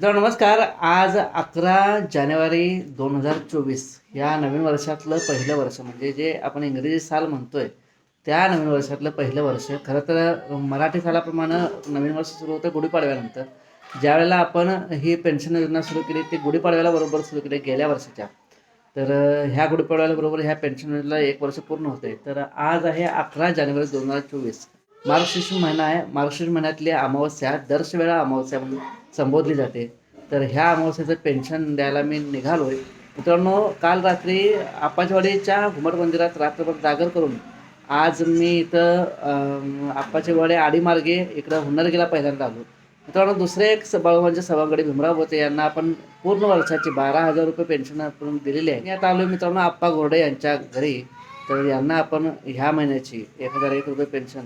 मित्रांनो नमस्कार. आज अकरा जानेवारी दोन हजार चोवीस या नवीन वर्षातलं पहिलं वर्ष. म्हणजे जे आपण इंग्रजी साल म्हणतोय त्या नवीन वर्षातलं पहिलं वर्ष. खरं तर मराठी सालाप्रमाणे नवीन वर्ष सुरू होतं गुढीपाडव्यानंतर. ज्यावेळेला आपण ही पेन्शन योजना सुरू केली ती गुढीपाडव्याला बरोबर सुरू केली गेल्या वर्षाच्या. तर ह्या गुढीपाडव्याला बरोबर ह्या पेन्शन योजनेला एक वर्ष पूर्ण होते. तर आज आहे अकरा जानेवारी दोन हजार चोवीस. मार्गशीर्ष महिना आहे. मार्गशीर्ष महिन्यातली अमावस्या दरवेळा अमावस्या म्हणून संबोधली जाते. तर ह्या अमावस्याचं पेन्शन द्यायला मी निघालोय. मित्रांनो काल रात्री आप्पाचेवाडीच्या घुमट मंदिरात रात्रभर जागर करून आज मी इथं अं, आडीमार्गे इकडं हुन्नरगेला पहिल्यांदा आलो. मित्रांनो दुसरे एक स- म्हणजे सभागडी भीमराव होते. यांना आपण पूर्ण वर्षाची बारा हजार रुपये पेन्शन आपण दिलेली आहे. आता आलो मित्रांनो आप्पा गोरडे यांच्या घरी. तर यांना आपण ह्या महिन्याची एक हजार एक रुपये पेन्शन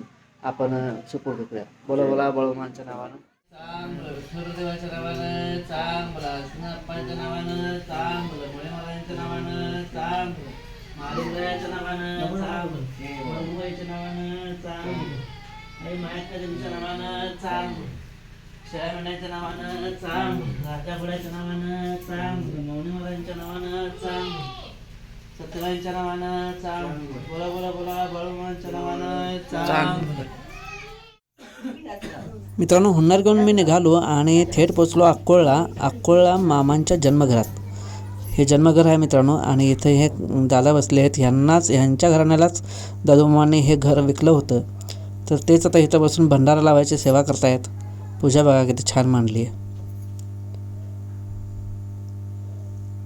आपण सपोर्ट करूया. बोला बोला बळमानच्या नावानं चांगलं विठ्ठलदेवाच्या नावानं. चांगलं सिंहप्पाच्या नावानं चांगलं मुळेमालांच्या नावानं चांगलं मालिंगराच्या नावानं चांगलं मळमुगाईच्या नावानं चांगलं आई मायाच्या देवीच्या नावानं चांगलं शेळ्यामेंढ्याच्या नावानं चांगलं राजा नावानं चांगलं मौनीमालांच्या नावानं चांगलं. नावानं बोला बोला बोला बाळूमांच्या नावानं मित्रांनो हुन्नर घेऊन मी निघालो आणि थेट पोचलो अक्कोळला अक्कोळला मामांच्या जन्मघरात. हे जन्मघर आहे मित्रांनो आणि इथे हे दादा बसले आहेत. ह्यांनाच ह्यांच्या घराण्यालाच दादूमामाने हे घर विकलं होतं. तर तेच आता इथं बसून भंडारा लावायची सेवा करतायत. पूजा बघा किती छान मांडली आहे.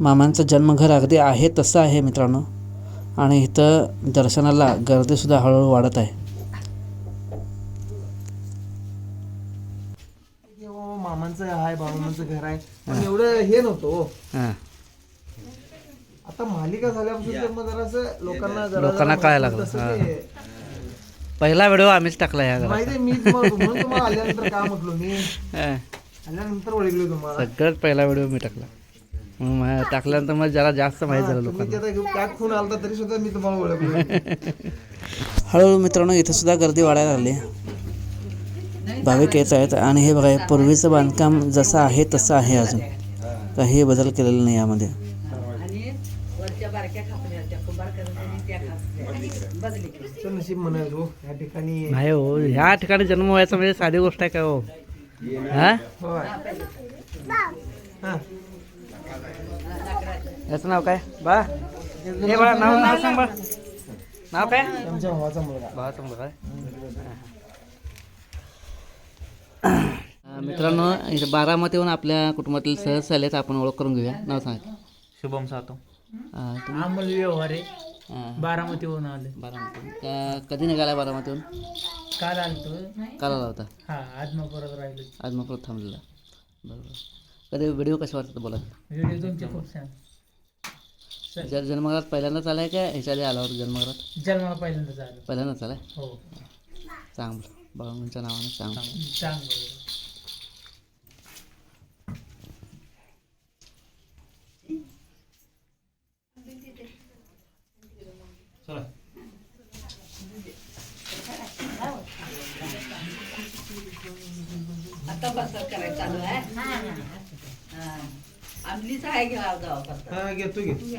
मामांचं जन्मघर अगदी आहे तसं आहे मित्रांनो. आणि इथं दर्शनाला गर्दीसुद्धा हळूहळू वाढत आहे. हो, मामांचं आहे बाबांचं घर आहे. पण एवढं हे नव्हतं हो. आता मालिका झाल्यापासून तर मग जरासं लोकांना जरा लोकांना जरा कळायला लागलं, तसं ते- पहिला व्हिडिओ आम्हीच टाकला या घरात माहिती आहे, मीच मग- म्हणून तुम्हाला आल्यानंतर का म्हटलो मी? हां. आल्यानंतर ओळखलो तुम्हाला. सगळ्यात पहिला व्हिडिओ मी टाकला. मग टाकल्यानंतर मग जरा जास्त माहीत झालं लोकांना आलता तरी सुद्धा मी तुम्हाला ओळखलो हळूहळू मित्रांनो इथं सुद्धा गर्दी वाढायला लागली भाविक येत आहेत आणि हे बघा हे पूर्वीचं बांधकाम जसं आहे तसं आहे अजून काही बदल केलेला नाही यामध्ये हो. या ठिकाणी नाही हो ह्या ठिकाणी जन्म व्हायचा म्हणजे साधी गोष्ट आहे का हो हा. हा. याचं नाव काय? बा. हे बा नाव नाव सांग बा. नाव काय? आमच्या भावाचा मुलगा भावाचं मुलगा आहे मित्रांनो इथं बारामतीहून आपल्या कुटुंबातील सहज आलेत आपण ओळख करून घेऊया. नाव सांगा. शुभम सातो. अमोल व्यवहारे. अं, बारामतीहून आले बारामती. का कधी निघाला बारामतीहून काल आलतो. काल आला होता? हा आज मग परत राहिलो. आज मग परत थांबलेला. बरोबर. कधी व्हिडिओ कसे वाटतात बोला. व्हिडिओ तुमचे खूप छान. ह्याच्या जन्मघरात पहिल्यांदाच आलाय का? ह्याच्या आधी आला होता जन्मघरात? जन्माला पहिल्यांदा झालं पहिल्यांदाच आलाय? हो. चांगलं. बाळांच्या नावानं चांगलं. चांगलं हा घेतो घेतो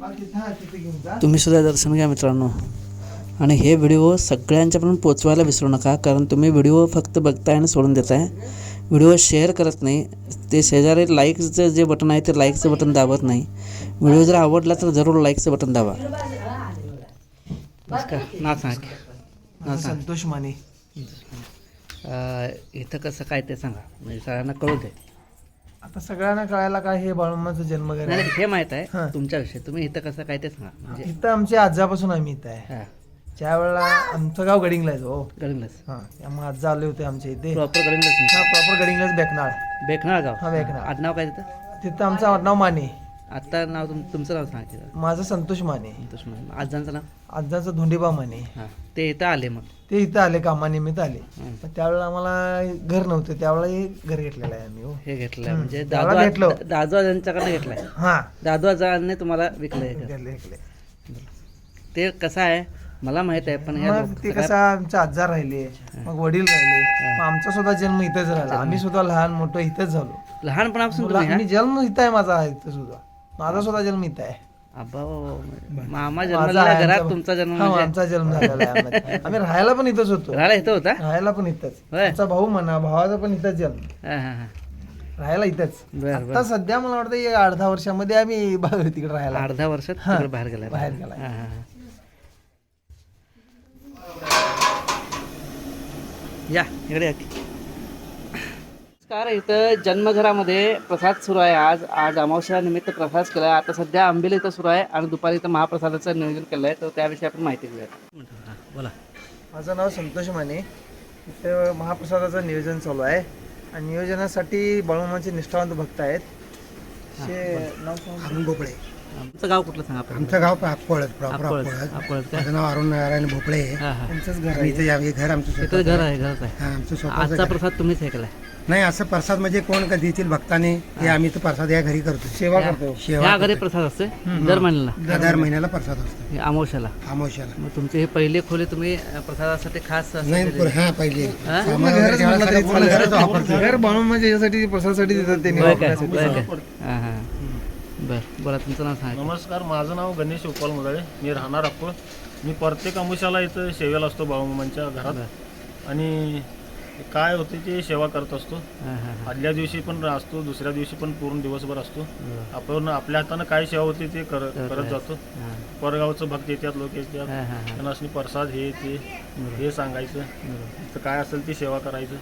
बाकी हा तिथे घेऊन जा. तुम्ही सुद्धा दर्शन घ्या मित्रांनो. आणि हे व्हिडिओ सगळ्यांच्यापर्यंत पोचवायला विसरू नका कारण तुम्ही व्हिडिओ फक्त बघताय आणि सोडून देताय. व्हिडिओ शेअर करत नाही. ते शेजारी लाईकचं जे बटन आहे ते लाईकचं बटन दाबत नाही. व्हिडिओ जर आवडला तर जरूर लाईकचं बटन दाबा. ना सांग हा, संतोष माने. इथं कसं काय ते सांगा. म्हणजे सगळ्यांना कळू दे. आता सगळ्यांना कळायला काय हे नाही आहे नाही, हे माहीत आहे. हां. तुमच्याविषयी तुम्ही इथं कसं काय ते सांगा. म्हणजे इथं आमच्या आजापासून आम्ही इथं आहे. हां. ज्या वेळेला आमचं गाव गडिंगलाच हो. गडिंगलस हा. त्यामुळे आजा आले होते आमच्या इथे. प्रॉपर गडिंगलस हा प्रॉपर गडिंगलाच बेकनाळ. बेकनाळ गाव. हा बेकनाळ. आडनाव काय तिथं? तिथं आमचं आडनाव माने. आता नाव तुम तुमचं नाव सांगा की जरा. माझं संतोष माने. संतोष माने. आजांचं नाव? आजाचं धोंडीबा माने. हां. ते इथं आले मग. ते इथं आले कामानिमित्त आले. पण त्यावेळेला आम्हाला घर नव्हतं त्यावेळेला हे घर घेतलेलं आहे आम्ही हो. हे हम्म. म्हणजे त्याला दादू भेटलो. दा- दादू आजांच्याकडनं घेतलाय. हा. दादू आजांनी तुम्हाला विकलंय. घेतले घेतले ते कसं आहे? मला माहीत आहे पण मग ते कसं आमचे आजार राहिले मग वडील राहिले. मग आमचा सुद्धा जन्म इथंच राहिला. आम्ही सुद्धा लहान मोठं इथंच झालो. लहानपणापासून मी जन्म इथं आहे माझा इथं सुद्धा. माझा सुद्धा जन्म इथं आहे मामा माझा आहे, घरात आमचा- तुमचा जन्म हा, म्हणजे आमचा जन्म झालेला आहे आम्हाला. आम्ही राहायला पण इथंच होतो राहायला इथं होता राहायला पण इथंच होय. आमचा भाऊ म्हणा भावाचा पण इथंच जन्म हा, हा, हा. राहायला इथंच बर आता सध्या मला वाटतं एक दहा वर्षामध्ये आम्ही बा- तिकडे राहायला अर्ध्या वर्षात. तिकडे बाहेर गेलाय बाहेर गेलाय. हा, हा, हा. या इकडे या की. नमस्कार. इथं जन्मघरामध्ये प्रसाद सुरू आहे. आज आज अमावस्या निमित्त प्रसाद केला आहे. आता सध्या आंबेल इथं सुरू आहे आणि दुपारी इथं महाप्रसादाचं नियोजन केलं आहे. तर त्याविषयी आपण माहिती घेऊया बोला. माझं नाव संतोष माने. इथं महाप्रसादाचं नियोजन चालू आहे. आणि नियोजनासाठी बाळूमाचे निष्ठावंत भक्त आहेत. शे नाव सांगा. अरुण भोपळे. आमचं गाव कुठलं सांगा आपण? आमचं गाव अकोळत प्रॉपर अकोळत अकोळत अकोळत काय? माझं नाव अरुण नारायण भोपळे. आहे हा हा. त्यांचंच घर आहे. इथं या- हे घर आमचं इथं स्वतःचं. घर आहे. घरच आहे. हा आमचं स्वतःचं आजचा घर. प्रसाद तुम्हीच हे केलाय. नाही असं प्रसाद म्हणजे कोण कधी येतील भक्ताने? हे आम्ही तर प्रसाद या घरी करतो. सेवा करतो. शेवा ह्या घरी प्रसाद असते दर महिन्याला. दर महिन्याला. प्रसाद असतो. हे अमावस्याला आमोशाला. मग तुमची ही पहिली खोली तुम्ही अ, प्रसादासाठी खास असं नाही केलेली? हा पहिले? सामान वगैरे घरच ठेवायला म्हटलं तरी सगळं पूर्ण घरच चालेल. वापरतो घर बाळूमाचे याच्यासाठी प्रसादासाठी देतात त्यांनी होय काय? वापरण्यासाठी. होय काय? हां हां. बरं बोला तुमचं नाव सांगा. नमस्कार माझं नाव गणेश उपाल मुदळे. मी राहणार अकोळ मी प्रत्येक अमुशाला इथं सेवेला असतो बाळूमामांच्या घरात. आणि काय होते ते सेवा करत असतो. आदल्या दिवशी पण असतो दुसऱ्या दिवशी पण पूर्ण दिवसभर असतो. आपण आपल्या हातानं काय सेवा होते ते कर करत जातो. परगावचं भक्त येतात लोक येतात. त्यांना प्रसाद हे ते हे सांगायचं. तर काय असेल ती सेवा करायचं.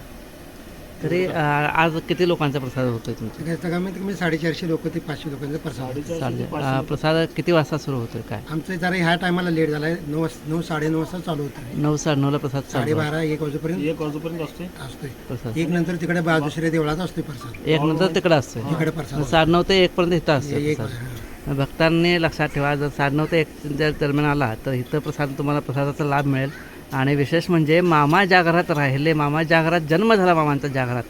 तरी अ, आज किती लोकांचा प्रसाद होतोय तुमचा कमीत कमी साडेचारशे लोक ते पाचशे लोकांचा प्रसाद चालेल अ, प्रसाद किती वाजता सुरू होतोय काय? आमचं जरा ह्या टायमाला लेट झालाय. नऊ वाज- नऊ साडेनऊ वाजता चालू होतं नऊ साडेनऊला प्रसाद चालू आहे. साडेबारा एक वाजेपर्यंत एक वाजूपर्यंत असते असतोय. प्रसाद. एक नंतर तिकडे बा दुसऱ्या देवळात असतोय प्रसाद. एक नंतर तिकडे असतोय. तिकडे प्रसाद साडेनऊ ते एक पर्यंत इथं असतो एक प्रसाद. भक्तांनी लक्षात ठेवा जर साडेनऊ ते एक जर दरम्यान आला तर इथं प्रसाद तुम्हाला प्रसादाचा लाभ मिळेल. आणि विशेष म्हणजे मामा ज्या घरात राहिले मामा ज्या घरात जन्म झाला मामांचा ज्या घरात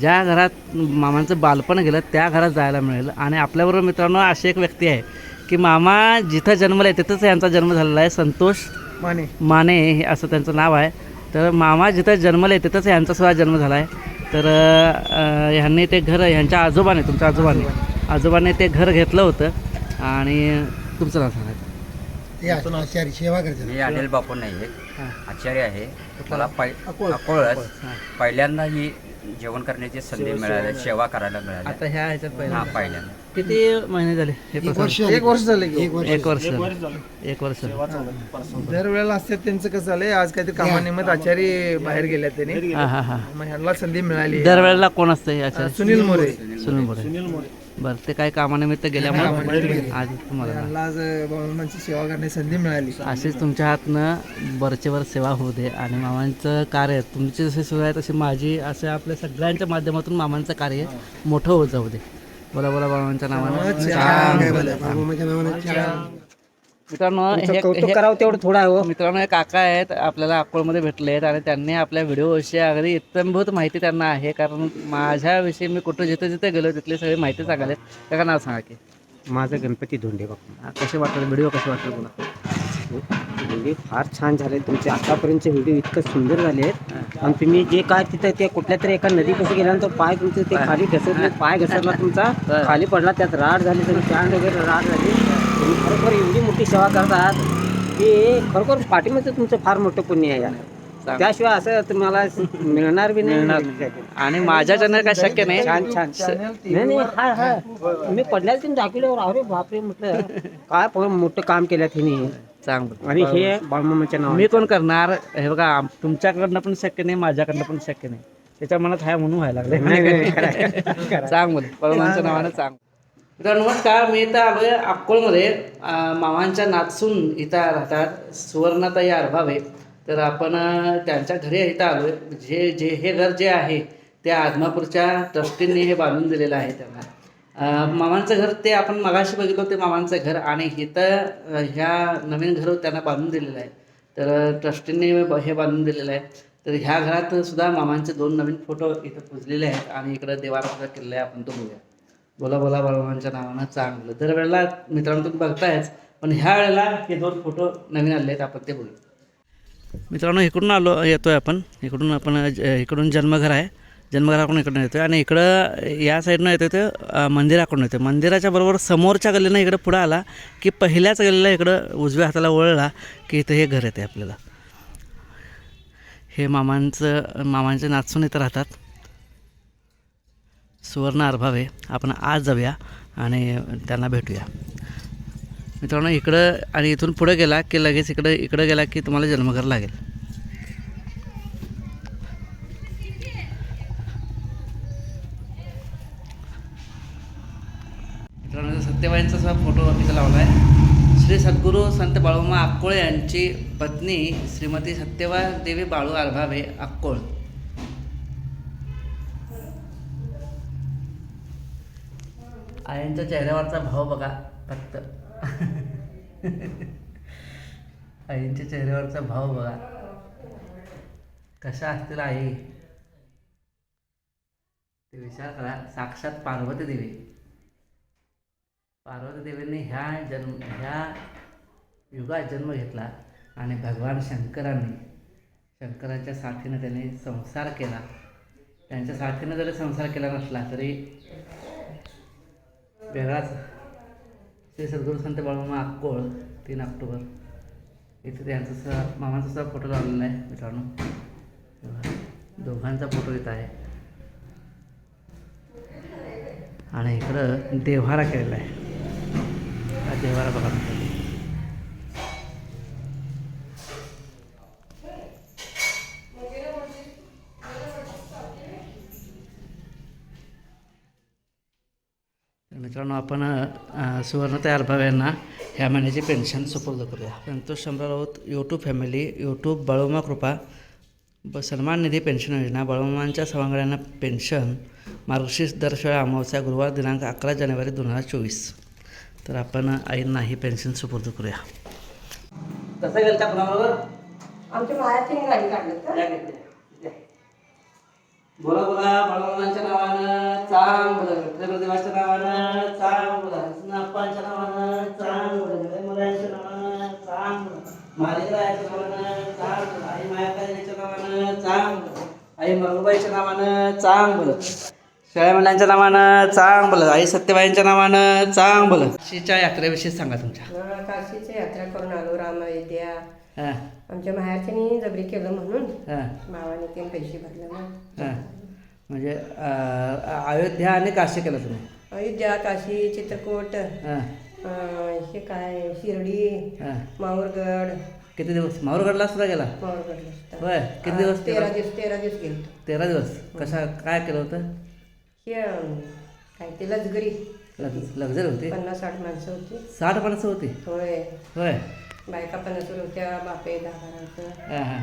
ज्या घरात मामांचं बालपण गेलं त्या घरात जायला मिळेल. आणि आपल्याबरोबर मित्रांनो अशी एक व्यक्ती आहे की मामा जिथं जन्मला आहे तिथंच यांचा जन्म झालेला आहे संतोष माने. माने हे असं त्यांचं नाव आहे. तर मामा जिथं जन्मले तिथंच यांचा सुद्धा जन्म झाला आहे तर ह्यांनी ते घर ह्यांच्या आजोबाने तुमच्या आजोबाने आजोबाने ते घर घेतलं होतं. आणि तुमचं नाव ते आचार्य सेवा करतात मी अनिल बापू नाही हां. आचार्य आहे. मला पै अकोळच पहिल्यांदा ही जेवण करण्याची संधी मिळाली सेवा करायला मिळाली. आता ह्या ह्याच्यात हा पहिला पहिल्यांदा. किती महिने झाले हे एक? वर्ष एक वर्ष झाले की एक वर्ष एक वर्ष झालं. झालं. एक वर्ष दरवेळेला असतात त्यांचं कसं झालंय आज काहीतरी कामानिमित्त आचार्य बाहेर गेल्या त्यांनी. हां हां हां. मग ह्यांना संधी मिळाली. दरवेळेला कोण असतं याच्या सुनील मोरे. सुनील मोरे. बरं ते काय कामानिमित्त गेल्यामुळे आज तुम्हाला आज बाळूमांची सेवा करण्याची संधी मिळाली. अशीच तुमच्या हातनं वरचेवर सेवा होऊ दे आणि मामांचं कार्य तुमची जशी सेवा आहे तशी माझी असं आपल्या सगळ्यांच्या माध्यमातून मामांचं कार्य मोठं होत जाऊ दे. बोला बोला बाबांच्या नावानं. बाळूमामाच्या नावानं चहा मित्रांनो हे- हे- करावं तेवढं थोडं आहे हो. मित्रांनो हे काका आहेत आपल्याला अकोळमध्ये भेटले आहेत आणि त्यांनी आपल्या व्हिडिओविषयी अगदी इत्तमभूत माहिती त्यांना आहे. कारण माझ्याविषयी मी कुठं जिथे जिथे गेलो तिथली सगळी माहिती सांगाले त्याचं नाव सांगा की. माझं गणपती धोंडे बापू हा, कसे वाटतात व्हिडिओ कसे वाटतात बोला व्हिडिओ फार छान झाले. तुमचे आतापर्यंतचे व्हिडिओ इतकं सुंदर झाले आहेत. आणि तुम्ही जे काय तिथं ते कुठल्या तरी एका नदी कसं गेल्यानंतर पाय तुमचं ते खाली घसरले पाय घसरला तुमचा खाली पडला त्यात राड झाली तुम्ही पॅन्ट वगैरे राड झाली. तुम्ही खरोखर एवढी मोठी सेवा करतात की खरोखर पाठीमध्ये तुमचं फार मोठं पुण्य आहे. यार त्याशिवाय असं तुम्हाला मिळणार बी नाही. आणि माझ्याच्यानं काय शक्य नाही. छान छान. नाही नाही हाय हाय मी पडल्याला तुम्ही दाखवल्यावर अरे बापरे म्हटलं काय पण मोठं काम केलं तिने. चांगलं. आणि हे बाळमामाच्या नाव मी कोण करणार? हे बघा तुमच्याकडनं पण शक्य नाही माझ्याकडनं पण शक्य नाही. त्याच्या मनात हाय म्हणून व्हायला लागले चांग बोल बाळूमामांच्या नावानं चांग मित्रांनो नमस्कार. मी इथं आलोय अक्कोळमध्ये. मामांच्या नाचून इथं राहतात. सुवर्णाताई अर्भावे तर आपण त्यांच्या घरी इथं आलोय. जे जे हे घर जे आहे ते आदमापूरच्या ट्रस्टींनी हे बांधून दिलेलं आहे त्यांना. मामांचं घर ते आपण मगाशी बघितलं ते मामांचं घर. आणि इथं ह्या नवीन घर त्यांना बांधून दिलेलं आहे. तर ट्रस्टींनी हे बांधून दिलेलं आहे. तर ह्या घरात सुद्धा मामांचे दोन नवीन फोटो इथं पुजलेले आहेत. आणि इकडं देवारा सुद्धा केलेला आहे. आपण तो बघूया. बोला बोला बाळमामांच्या नावानं चांगलं. दरवेळेला मित्रांनो तुम्ही बघतायच पण ह्या वेळेला हे दोन फोटो नवीन आले आहेत आपण ते बोलू मित्रांनो इकडून आलो येतो आहे आपण. इकडून आपण ज- इकडून जन्मघर आहे. जन्मघराकडून इकडून येतो आहे आणि इकडं या साईडनं येतो ते मंदिराकडून येतो मंदिराच्या बरोबर समोरच्या गल्लीनं इकडं पुढं आला की पहिल्याच गल्लीला इकडं उजव्या हाताला वळला की इथं हे घर येते आपल्याला. हे मामांचं मामांचे नाचून इथं राहतात. सुवर्ण अर्भावे आपण आज जाऊया आणि त्यांना भेटूया. मित्रांनो इकडं आणि इथून पुढे गेला की लगेच इकडं इकडं गेला की तुम्हाला जन्मघर लागेल. मित्रांनो सत्यबाईंचा सुद्धा फोटो तिथं लावला आहे. श्री सद्गुरू संत बाळूमा अक्कोळे यांची पत्नी श्रीमती सत्यबा देवी बाळू अर्भावे अक्कोळ. आईंच्या चेहऱ्यावरचा भाव बघा फक्त. आईंच्या चेहऱ्यावरचा भाव बघा. कशा असतील आई? ते विचार करा. साक्षात पार्वती देवी. पार्वती देवींनी ह्या जन्म ह्या युगात जन्म घेतला आणि भगवान शंकरांनी शंकरांच्या साथीनं त्याने संसार केला. त्यांच्या साथीनं जरी संसार केला नसला तरी वेगळाच श्री सद्गुरू संत बाळमामा अक्कोळ तीन ऑक्टोबर. इथे त्यांचा सुद्धा मामाचा सुद्धा फोटो लावलेला आहे मित्रांनो. दोघांचा फोटो इथं आहे. आणि इकडं देव्हारा केलेला आहे. हा देव्हारा बघा मित्रांनो. तर मित्रांनो आपण अ, सुवर्णता अर्भाव यांना ह्या महिन्याची पेन्शन सुपूर्द करूया. संतोष शंभर राऊत यूट्यूब फॅमिली यूट्यूब बाळूमा कृपा ब सन्मान निधी पेन्शन योजना बाळूमांच्या सवंगड्यांना पेन्शन मार्गशीर्ष दरशळा अमावस्या गुरुवार दिनांक अकरा जानेवारी दोन हजार चोवीस. तर आपण आईंना ही पेन्शन सुपूर्द करूया. कसं गेलं त्या कोणाबरोबर? आमच्या मायाची गाडी काढलं. बोला बोला बाळूमामांच्या नावानं चांग बोला विठ्ठलदेवाच्या नावानं चांग बोला हसनाप्पांच्या नावानं चांग बोला जगन्मातांच्या नावानं चांग बोला मालिकरायाच्या नावानं चांग बोला आई मायाकालीच्या नावानं चांग बोला आई मरुबाईच्या नावानं चांग बोला शेळ्यामंडळांच्या नावानं चांग बोला आई सत्यबाईंच्या नावानं चांग बोला काशीच्या यात्रेविषयी सांगा तुमच्या. काशीची यात्रा करून आलो रामविद्या. हां. आमच्या माहेरच्यानी जबरी केलं म्हणून. हां. भावाने ते पैसे भरले मग हां. म्हणजे अयोध्या आणि काशी केलं तुम्ही? अयोध्या काशी चित्रकूट हां. हे काय शिर्डी हां. माहूरगड किती दिवस? माहूरगडला सुद्धा गेला? माहूरगडला होय. किती दिवस तेरा दिवस तेरा दिवस गेलो तेरा दिवस. कशा काय केलं होतं? हे काय ते लजगरी लग लक्झरी होती. पन्नास साठ माणसं होती. साठ माणसं होती? होय. होय. बायका पन्नास होत्या बापे दहा बाराचं हां हां.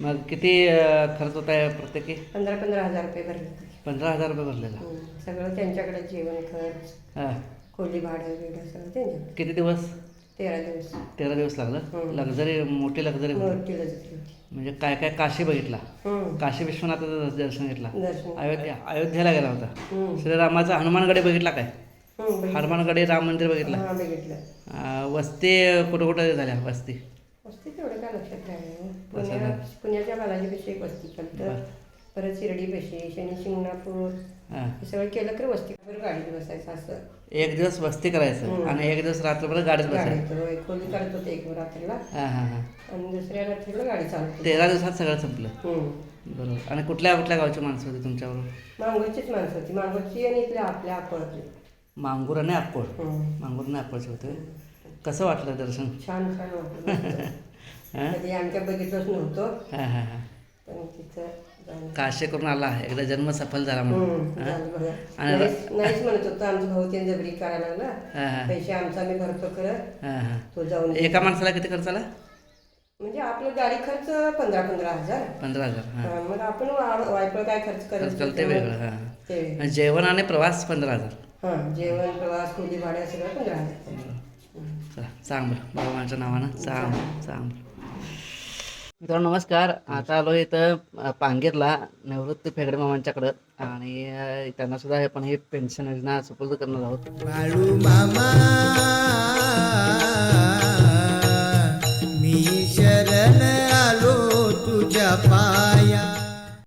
मग किती अं, खर्च होता आहे प्रत्येकी? पंधरा पंधरा हजार रुपये भरले होते. पंधरा हजार रुपये भरलेला. हं, सगळं त्यांच्याकडे जेवण खर्च हां. खोली भाडं बिडं सगळं त्यांच्याकडे. किती दिवस? तेरा दिवस. तेरा दिवस लागलं? लक्झरी मोठी लक्झरी होती मोठी होती. म्हणजे काय काय काशी बघितला? काशी विश्वनाथाचं दर्शन घेतला. दर्शन अयोध्या अयोध्येला गेला होता. श्रीरामाचा हनुमानगडी बघितला काय? हं, बघितलं. हनुमानगडी राम मंदिर बघितलं? हा, बघितलं. वस्ती कुठं कुठं झाल्या वस्ती? वस्ती तेवढं काय लक्षात राहिलं लक्षात पुण्या नाही. पुण्याच्या बालाजीपेक्षा एक वस्ती केलं तर परत शिर्डीपेशी शनी शिंगणापूर. हां. हे सगळं केलं तर वस्ती गाडीत बसायचं असं. एक दिवस वस्ती करायचं हम्म. आणि एक दिवस रात्रभर गाडीत बसायचं. खोली करत होते एक रात्रीला. हां हां हां. आणि दुसऱ्या रात्रीला गाडी चालवते तेरा दिवसात सगळं संपलं. हं. बरोबर. आणि कुठल्या कुठल्या गावची माणसं होती तुमच्याबरोबर? मांगूरचीच माणसं होती. मांगूरची आणि इथल्या आपल्या अकोळातली मांगूर आणि अक्कोळ हं. मांगूर आणि अक्कोळचे होते. कसं वाटलं दर्शन? छान छान वाटलं. आमच्या बघितलंच नव्हतं. हां हां हां. पण तिथं काशे करून आला. एकदा जन्म सफल झाला म्हणून. आणि- नाहीच म्हणत होतं. आमचं भाऊ त्याने जबरी करायला लागला. पैसे आमचा आम्ही भरतो करत. तो जाऊन एका माणसाला किती खर्च आला? म्हणजे आपलं गाडी खर्च पंधरा पंधरा हजार. पंधरा हजार मग आपण वा- वायफळ काय खर्च करत ते वेगळं ते जेवण आणि प्रवास पंधरा हजार. जेवण प्रवास कुली भाड्या सगळं पण नावानं मित्रांनो नमस्कार. आता आलो इथं पांगेरला निवृत्त फेगडे मामांच्याकडे. आणि त्यांना सुद्धा हे पण हे पेन्शन योजना सुपूर्द करणार आहोत. मी शरण आलो तुझ्या पा